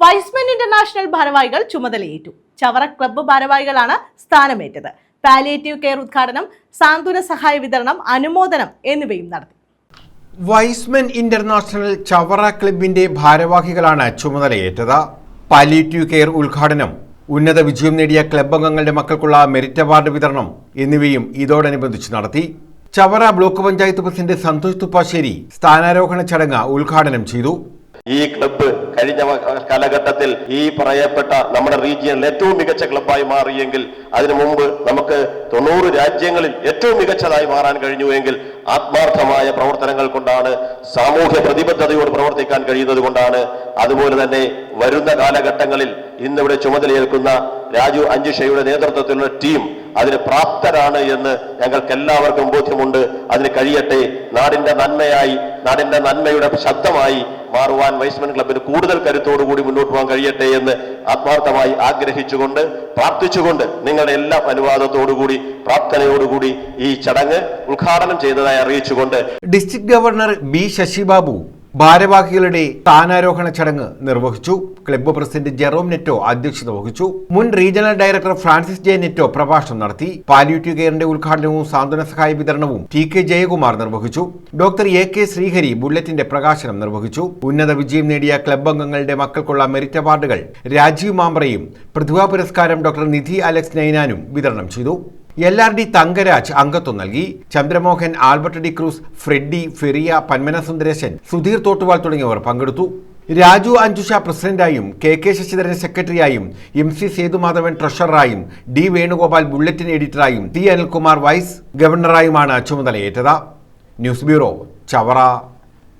Wise men international ഭാരവാഹികൾ ചുമതലയേറ്റു. Chavara club ഭാരവാഹികളാണ് സ്ഥാനമേറ്റത്. പാലിയേറ്റീവ് കെയർ ഉദ്ഘാടനം സാന്ത്വന സഹായ വിതരണം അനുമോദനം എന്നിവയും നടത്തി. വൈസ്മെൻ ഇന്റർനാഷണൽ ചവറ ക്ലബിന്റെ ഭാരവാഹികളാണ് ചുമതലയേറ്റത്. പാലിയേറ്റീവ് കെയർ ഉദ്ഘാടനം ഉന്നത വിജയം നേടിയ ക്ലബ് അംഗങ്ങളുടെ മക്കൾക്കുള്ള മെറിറ്റ് അവാർഡ് വിതരണം എന്നിവയും ഇതോടനുബന്ധിച്ച് നടത്തി. ചവറ ബ്ലോക്ക് പഞ്ചായത്ത് പ്രസിഡന്റ് സന്തോഷ് തുപ്പാശ്ശേരി സ്ഥാനാരോഹണ ചടങ്ങ് ഉദ്ഘാടനം ചെയ്തു. ഈ ക്ലബ്ബ് കഴിഞ്ഞ കാലഘട്ടത്തിൽ ഈ പറയപ്പെട്ട നമ്മുടെ റീജിയനിൽ ഏറ്റവും മികച്ച ക്ലബ്ബായി മാറിയെങ്കിൽ അതിനു മുമ്പ് നമുക്ക് തൊണ്ണൂറ് രാജ്യങ്ങളിൽ ഏറ്റവും മികച്ചതായി മാറാൻ കഴിഞ്ഞുവെങ്കിൽ ആത്മാർത്ഥമായ പ്രവർത്തനങ്ങൾ കൊണ്ടാണ് സാമൂഹ്യ പ്രതിബദ്ധതയോട് പ്രവർത്തിക്കാൻ കഴിയുന്നത് കൊണ്ടാണ്. അതുപോലെ തന്നെ വരുന്ന കാലഘട്ടങ്ങളിൽ ഇന്നിവിടെ ചുമതലയേൽക്കുന്ന രാജു അഞ്ജുഷയുടെ നേതൃത്വത്തിലുള്ള ടീം അതിന് പ്രാപ്തരാണ് എന്ന് ഞങ്ങൾക്ക് എല്ലാവർക്കും ബോധ്യമുണ്ട്. അതിന് കഴിയട്ടെ. നാടിന്റെ നന്മയായി നാടിന്റെ നന്മയുടെ ശബ്ദമായി മാറുവാൻ വൈസ്മൻ ക്ലബിന് കൂടുതൽ കരുത്തോടുകൂടി മുന്നോട്ട് പോകാൻ കഴിയട്ടെ എന്ന് ആത്മാർത്ഥമായി ആഗ്രഹിച്ചുകൊണ്ട് പ്രാർത്ഥിച്ചുകൊണ്ട് നിങ്ങളുടെ എല്ലാ അനുവാദത്തോടുകൂടി പ്രാർത്ഥനയോടുകൂടി ഈ ചടങ്ങ് ഉദ്ഘാടനം ചെയ്തതായി അറിയിച്ചുകൊണ്ട് ഡിസ്ട്രിക്ട് ഗവർണർ ബി ശശിബാബു ഭാരവാഹികളുടെ സ്ഥാനാരോഹണ ചടങ്ങ് നിർവഹിച്ചു. ക്ലബ്ബ് പ്രസിഡന്റ് ജെറോം നെറ്റോ അധ്യക്ഷത വഹിച്ചു. മുൻ regional director Francis J Netto പ്രഭാഷണം നടത്തി. പാലിയേറ്റീവ് കെയറിന്റെ ഉദ്ഘാടനവും സാന്ത്വന സഹായ വിതരണവും ടി കെ ജയകുമാർ നിർവഹിച്ചു. ഡോക്ടർ എ കെ ശ്രീഹരി ബുള്ളറ്റിന്റെ പ്രകാശനം നിർവഹിച്ചു. ഉന്നത വിജയം നേടിയ ക്ലബ്ബ് അംഗങ്ങളുടെ മക്കൾക്കുള്ള മെറിറ്റ് അവാർഡുകൾ രാജീവ് മാമ്പ്രയും പ്രതിഭാ പുരസ്കാരം ഡോക്ടർ നിധി അലക്സ് നൈനാനും വിതരണം ചെയ്തു. എൽ ആർ ഡി തങ്കരാജ് അംഗത്വം നൽകി. Chandramohan Albert D'Cruz Freddy Feria Panmana Sundaresan Sudheer Thottuval തുടങ്ങിയവർ പങ്കെടുത്തു. രാജു അഞ്ജുഷ പ്രസിഡന്റായും കെ കെ ശശിധരൻ സെക്രട്ടറിയായും എം സി സേതുമാധവൻ ട്രഷററായും ഡി വേണുഗോപാൽ ബുള്ളറ്റിൻ എഡിറ്ററായും ടി അനിൽകുമാർ വൈസ് ഗവർണറായുമാണ് ചുമതലയേറ്റത്. News bureau Chavara.